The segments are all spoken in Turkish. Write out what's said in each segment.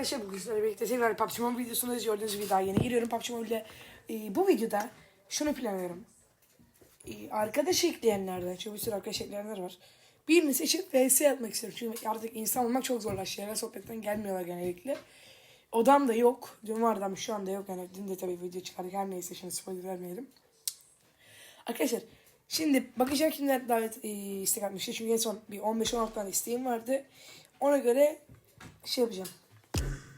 Arkadaşlar. Bugün sizlerle birlikte tekrar PUBG Mobile videosundayız. Gördüğünüz gibi daha yeni giriyorum PUBG Mobile'de. Ee, bu videoda şunu planlıyorum. Ee, arkadaş ekleyenlerden, çünkü bir sürü arkadaş ekleyenler var. Birini seçip VS atmak istiyorum. Çünkü artık insan olmak çok zorlaştı. Ve sohbetten gelmiyorlar genellikle. Odam da yok. Dün vardı ama şu anda yok. Yani dün de tabii video çıkardık. Her neyse şimdi spoiler vermeyelim. Arkadaşlar şimdi bakacağım kimler davet e, istek atmıştı. Çünkü en son bir 15-16 tane isteğim vardı. Ona göre şey yapacağım.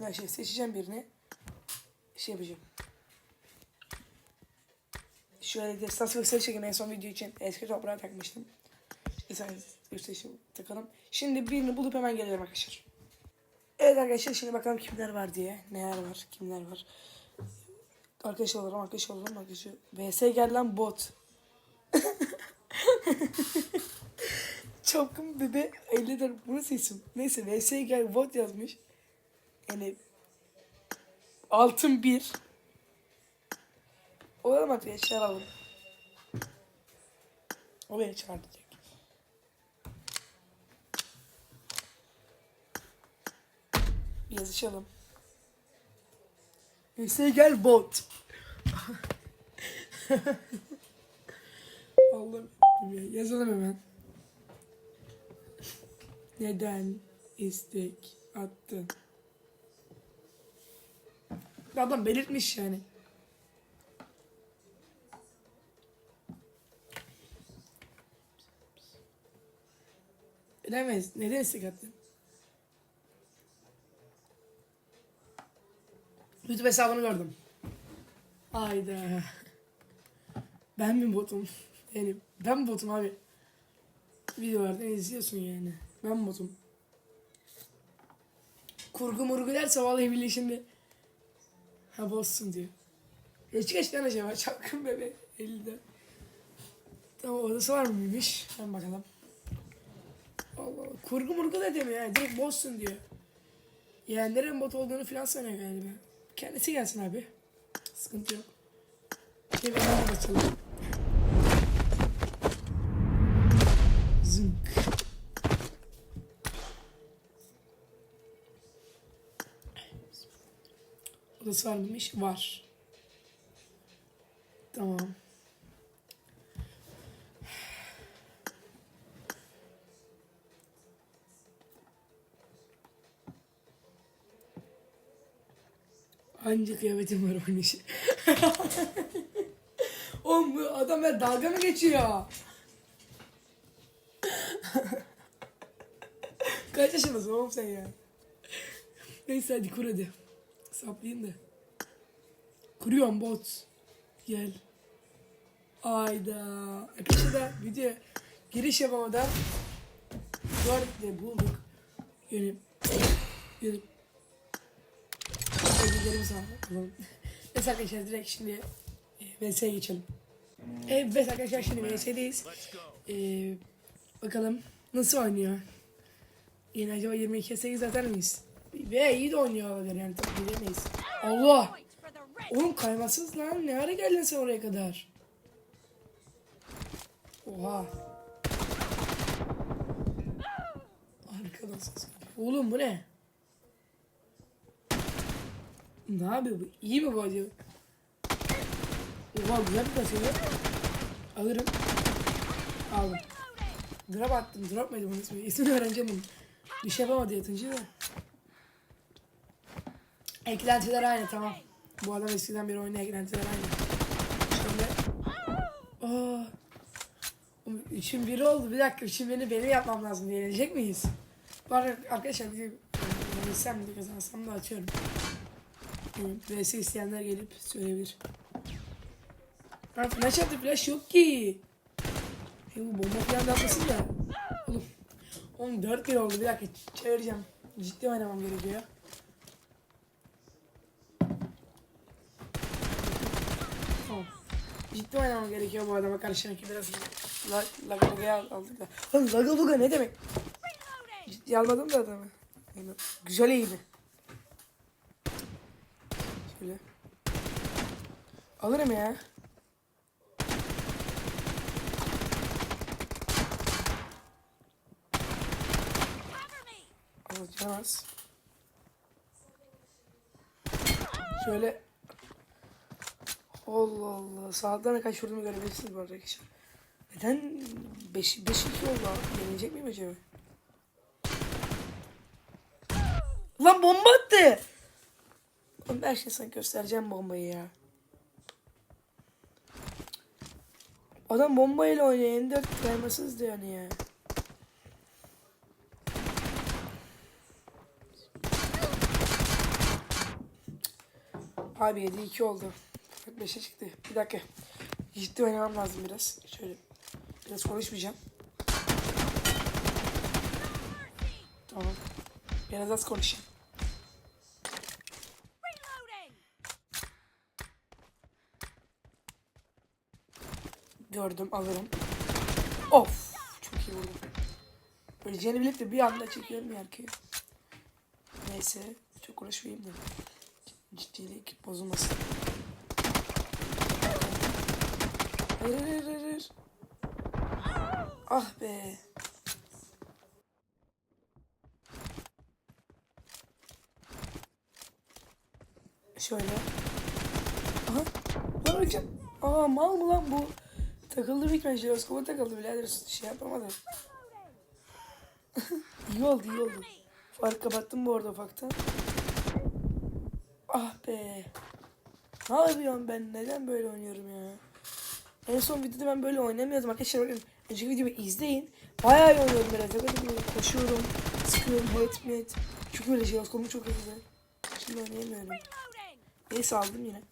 Ya şey seçeceğim birini. Şey yapacağım. Şöyle de stans gösteri çekeyim en son video için eski toprağa takmıştım. İşte sen gösterişi takalım. Şimdi birini bulup hemen geliyorum arkadaşlar. Evet arkadaşlar şimdi bakalım kimler var diye. Neler var, kimler var. Arkadaş olurum, arkadaş olurum, arkadaş VS gel lan bot. Çapkın bebe 50 lira bunu seçim. Neyse VS gel bot yazmış. Yani altın bir. Olalım arkadaşlar alalım. O beni. Bir yazışalım. VS gel bot. Allah'ım ya, yazalım hemen. Neden istek attın? Adam belirtmiş yani. Bilemeyiz. Neden attın? YouTube hesabını gördüm. Hayda. Ben mi botum? Yani ben botum abi. Videolardan izliyorsun yani. Ben botum. Kurgu murgu derse vallahi billahi şimdi. Ha bozsun diyor. Geç geç lan acaba çapkın bebe elde. Tamam odası var mıymış? Ben bakalım. Allah Allah. Kurgu murgu da demiyor yani direkt bozsun diyor. Yeğenlerin bot olduğunu falan sanıyor galiba. Kendisi gelsin abi. Sıkıntı yok. Şimdi hemen açalım. Odası var mıymış? Var. Tamam. Hangi kıyafetim var onun işi? Oğlum bu adam ya dalga mı geçiyor? Kaç yaşındasın oğlum sen ya? Neyse hadi kur hadi. Saplayayım da. Kuruyorum bot. Gel. Ayda. Arkadaşlar da video giriş yapamadan var diye bulduk. Yani yani Bilgilerimiz var. Tamam. Neyse arkadaşlar direkt şimdi e, VS'ye geçelim. Evet arkadaşlar şimdi VS'deyiz. Ee, bakalım nasıl oynuyor? Yine acaba 22'ye 8 atar mıyız? Ve iyi de oynuyor olabilir yani tabii bilemeyiz. Allah! Oğlum kaymasız lan ne ara geldin sen oraya kadar? Oha. Arkadan ses. Oğlum bu ne? Ne yapıyor bu? İyi mi bu acaba? Oha güzel bir kasıyor. Alırım. Aldım. Drop attım. Drop muydu bunun ismi? İsmini öğreneceğim bunu. Bir şey yapamadı yatıncı da. Eklentiler aynı tamam. Bu adam eskiden beri oynuyor eklentiler aynı. Şöyle. Aa. Üçün biri oldu. Bir dakika üçün birini benim yapmam lazım. Yenecek miyiz? Arada arkadaşlar bir yenilsem de kazansam da açıyorum. Yani VS isteyenler gelip söyleyebilir. Ben flash attı flash yok ki. E bu bomba falan da atmasın da. Oğlum. Oğlum 4 bir oldu bir dakika çevireceğim. Ciddi oynamam gerekiyor. Tamam. Ciddi oynamam gerekiyor bu adama karşındaki biraz la, laga laga'ya aldık da. Oğlum laga luga ne demek? Ciddi almadım da adamı. Güzel iyiydi. Şöyle. Alırım ya. Alacağız. Şöyle. Allah Allah. Sağdan kaç vurduğumu görebilirsiniz bu arada arkadaşlar. Neden 5 5 2 oldu abi? Yenilecek miyim acaba? Lan bomba attı. Oğlum ben şimdi sana göstereceğim bombayı ya. Adam bombayla oynuyor. M4 kaymasız diyor hani ya. Abi 7-2 oldu. 5'e çıktı. Bir dakika. Ciddi oynamam lazım biraz. Şöyle biraz konuşmayacağım. Tamam. Biraz az konuşayım. Gördüm alırım. Of. Çok iyi vurdum. Öleceğini bilip de bir anda çekiyorum ya arkaya. Neyse. Çok konuşmayayım da. Ciddilik bozulmasın. Hayır hayır hayır. Ah be. Şöyle. Aha. Lan hocam. Aa mal mı lan bu? Takıldı bir kere jiroskopa takıldı birader şey yapamadı. iyi oldu iyi oldu. Fark kapattım bu arada ufaktan. Ah be. Ne yapıyorum ben? Neden böyle oynuyorum ya? En son videoda ben böyle oynamıyordum arkadaşlar bakın. Önceki videomu izleyin. Bayağı iyi oynuyorum biraz. Bakın böyle koşuyorum. Sıkıyorum. Het met. Çünkü böyle jiroskopum çok hızlı. Şimdi oynayamıyorum. Neyse aldım yine.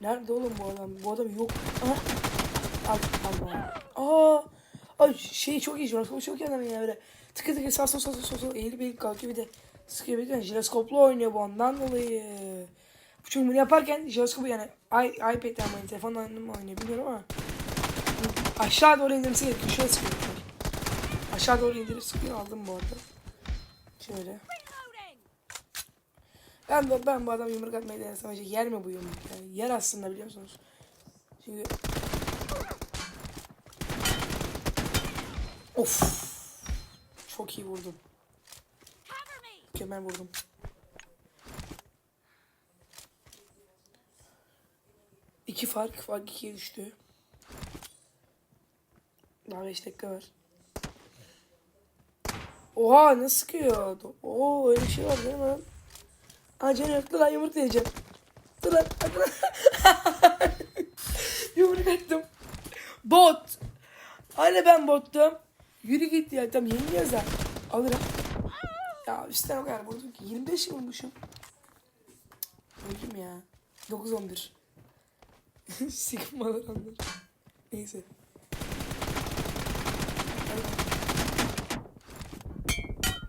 Nerede oğlum bu adam? Bu adam yok. Aha. Al, al, al. Aa. Ay şey çok iyi. Jiroskopu çok iyi adam ya böyle. Tıkı tıkı sağ sol sol sağ sol eğilip eğilip kalkıyor bir de sıkıyor bir de jiroskoplu oynuyor bu ondan dolayı. Çünkü bunu yaparken jiroskopu yani i iPad'den mi telefondan mı oynuyor bilmiyorum ama aşağı doğru indirmesi gerekiyor. Şöyle sıkıyor. Aşağı doğru indirip sıkıyor. Aldım bu arada. Şöyle. Ben, ben, ben bu adam yumruk atmayı denesem acaba yer mi bu yumruk? Yani yer aslında biliyor musunuz? Çünkü... Of. Çok iyi vurdum. Mükemmel vurdum. İki fark. Fark ikiye düştü. Daha beş dakika var. Oha nasıl sıkıyor? Oo öyle bir şey var değil mi canım yok. Dur lan yumruk diyeceğim. Dur lan. Hadi lan. yumruk ettim. Bot. Hani ben bottum. Yürü git ya. Tamam yeniliyoruz da. Alırım. Ya üstten o kadar vurdum ki. 25 vurmuşum. Öldüm ya. 9-11. Sigmalar anlar. Neyse.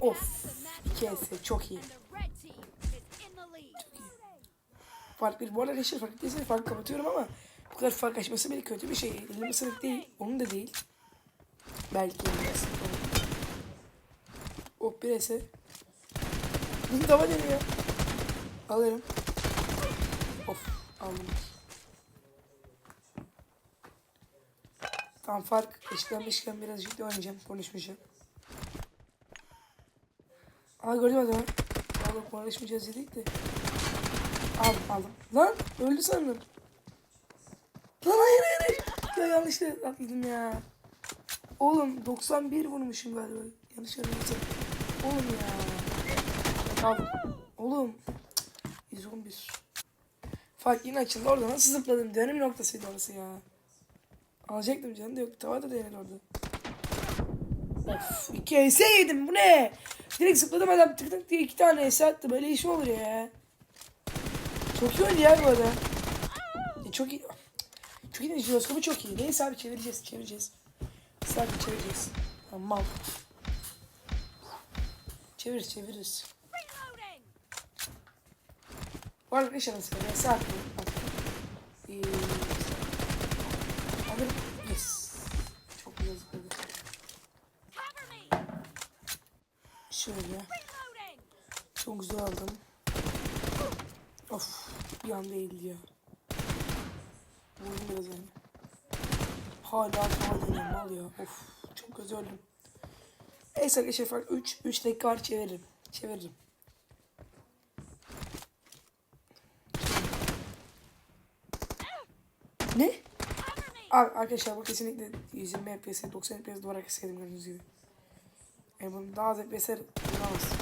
Of. Kese çok iyi. Fark bir. Bu arada arkadaşlar fark değilse fark kapatıyorum ama bu kadar fark açması beni kötü bir şey. Elime sınıf değil. Onun da değil. Belki olur. Oh bir ese. Bunu tava deniyor. Alırım. Of aldım. Tamam fark eşitlenmişken biraz ciddi oynayacağım. Konuşmayacağım. Aa gördüm adamı. Oğlum konuşmayacağız dedik de. Aldım aldım. Lan öldü sandım. Lan hayır hayır hayır. Ya yanlışlıkla atladım ya. Oğlum 91 vurmuşum galiba. Yanlış görmüyorsam. Oğlum ya. Aldım. Oğlum. 111. Fark yine açıldı orada. Nasıl zıpladım? Dönüm noktasıydı orası ya. Alacaktım canım da yok. Tava da denedi orada. Of. iki ES yedim. Bu ne? Direkt zıpladım adam tık tık diye iki tane ES attı. Böyle iş olur ya? Çok iyi oynuyor ya bu adam. E, çok iyi. Çok iyi. Jiroskopu çok iyi. Neyse abi çevireceğiz. Çevireceğiz. Sadece çevireceğiz. Tamam, mal. Çeviririz çeviririz. Bu arada arkadaşlar mesela ben Bak. Ee, alırım. Yes. Çok güzel zıpladı. Şöyle. Çok güzel aldım. Of. Bir anda eğildi ya. Vurdum biraz yani. Hala tava ya. Of çok kötü öldüm. Neyse arkadaşlar fark 3. 3 dakika var çeviririm. Çeviririm. Ne? Abi arkadaşlar bu kesinlikle 120 FPS, 90 FPS duvara keskedim gördüğünüz gibi. Yani bunun daha az FPS bulamaz.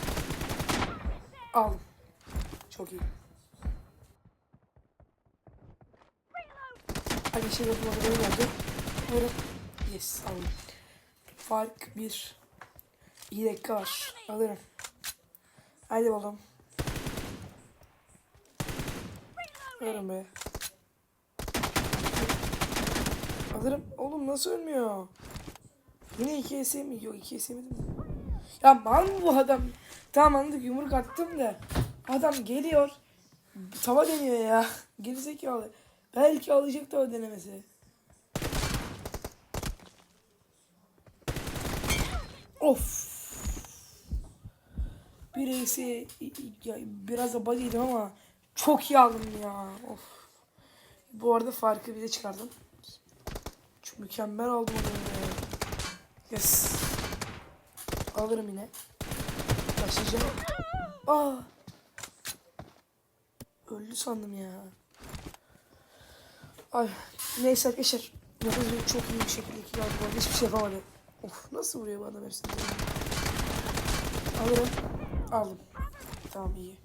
Aldım. Çok iyi. Arkadaşlar orada benim geldi. Buyurun. Yes aldım. Fark 1. İyi dakika var. Alırım. Haydi bakalım. Alırım be. Alırım. Oğlum nasıl ölmüyor? Yine 2 S mi? Yok 2 S mi? Ya mal mı bu adam? Tamam anladık yumruk attım da. Adam geliyor. Tava deniyor ya. Gerizekalı. Belki alacak tava denemesi. Of. Bir eksi biraz da body yedim ama çok iyi aldım ya. Of. Bu arada farkı bir de çıkardım. Çok mükemmel aldım onu. Yes. Alırım yine. Başlayacağım. Aa. Öldü sandım ya. Ay. Neyse arkadaşlar. Yapacak çok iyi bir şekilde iki aldı. Bu arada hiçbir şey yapamadı. Of nasıl vuruyor bu adam hepsini? Alırım. Aldım. Tamam iyi.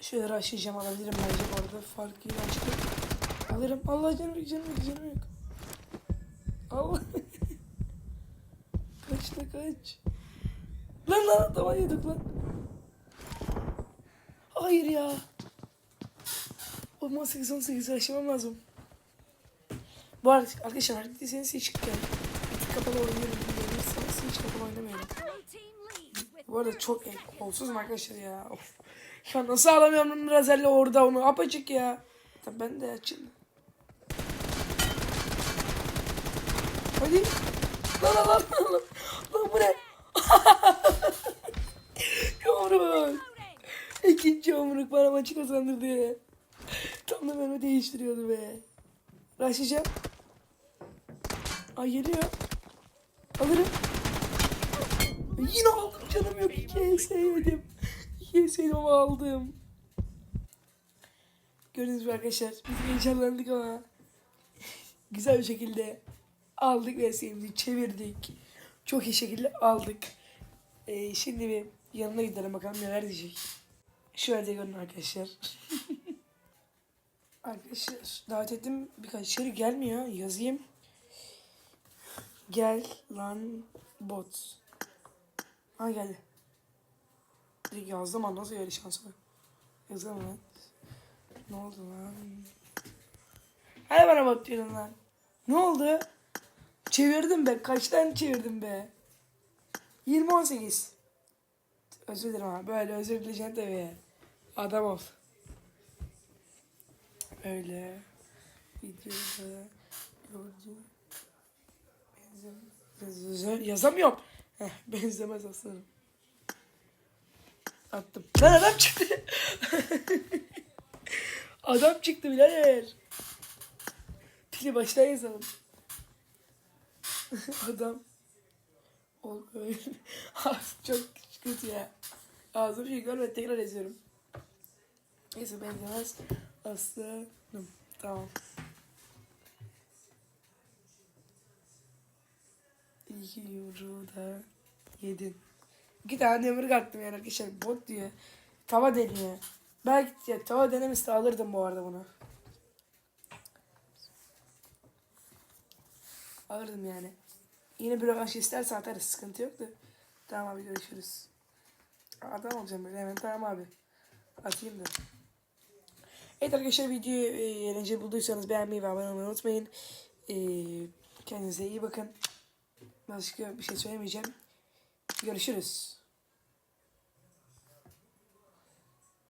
Şöyle aşacağım alabilirim bence bu arada. Fark iyi ben çıkıp alırım. Allah canım yok canım yok canım yok. Allah. kaç da kaç. Lan lan tamam yedik lan. Hayır ya. O 18 18 aşamam lazım. Bu arada arkadaşlar hareketliyseniz hiç yani, bir kapalı oynayalım. Hiç kapalı oynamayalım. Bu arada çok kolsuz mu arkadaşlar ya? Of. Ya nasıl alamıyorum Razer'le orada onu apacık ya. Tabii ben de açayım. Hadi. Lan lan lan lan. Lan, bu ne? Loading. İkinci yumruk bana maçı kazandırdı ya. Tam da mermi değiştiriyordu be. Raşlayacağım. Ay geliyor. Alırım. Yine aldım canım yok. İkiye sevdim. İkiye sevdim ama aldım. Gördüğünüz gibi arkadaşlar. Biz heyecanlandık ama. Güzel bir şekilde aldık ve sevdik. Çevirdik. Çok iyi şekilde aldık. Ee, şimdi bir yanına gidelim bakalım neler diyecek. Şöyle de görün arkadaşlar. arkadaşlar davet ettim birkaç içeri gelmiyor. Yazayım. Gel lan bot. Ha geldi. Direkt yazdım ama nasıl öyle şans var. Yazamam lan. Ne oldu lan? Hadi bana bot diyorsun lan. Ne oldu? Çevirdim be. Kaç tane çevirdim be? 20-18. Özür dilerim ha. Böyle özür dileyeceksin tabii. Adam ol. Öyle. Videoda gördüm. Benzem- Yazamıyorum. Heh, benzemez aslanım. Attım. Lan adam çıktı. adam çıktı birader. Pili baştan yazalım. adam. Ol öyle. Çok kötü ya. Ağzım şey görmedi tekrar yazıyorum. Neyse benzemez. Aslanım. Tamam. İki yumruğu da yedin. İki tane demir attım yani arkadaşlar. Bot diyor. Tava deniyor. Belki ya, tava denemesi de alırdım bu arada bunu. Alırdım yani. Yine bir rövanş isterse atarız. Sıkıntı yok da. Tamam abi görüşürüz. Adam olacağım böyle hemen. Tamam abi. Atayım da. Evet arkadaşlar videoyu e, eğlenceli bulduysanız beğenmeyi ve abone olmayı unutmayın. E, kendinize iyi bakın. Başka bir şey söylemeyeceğim. Görüşürüz.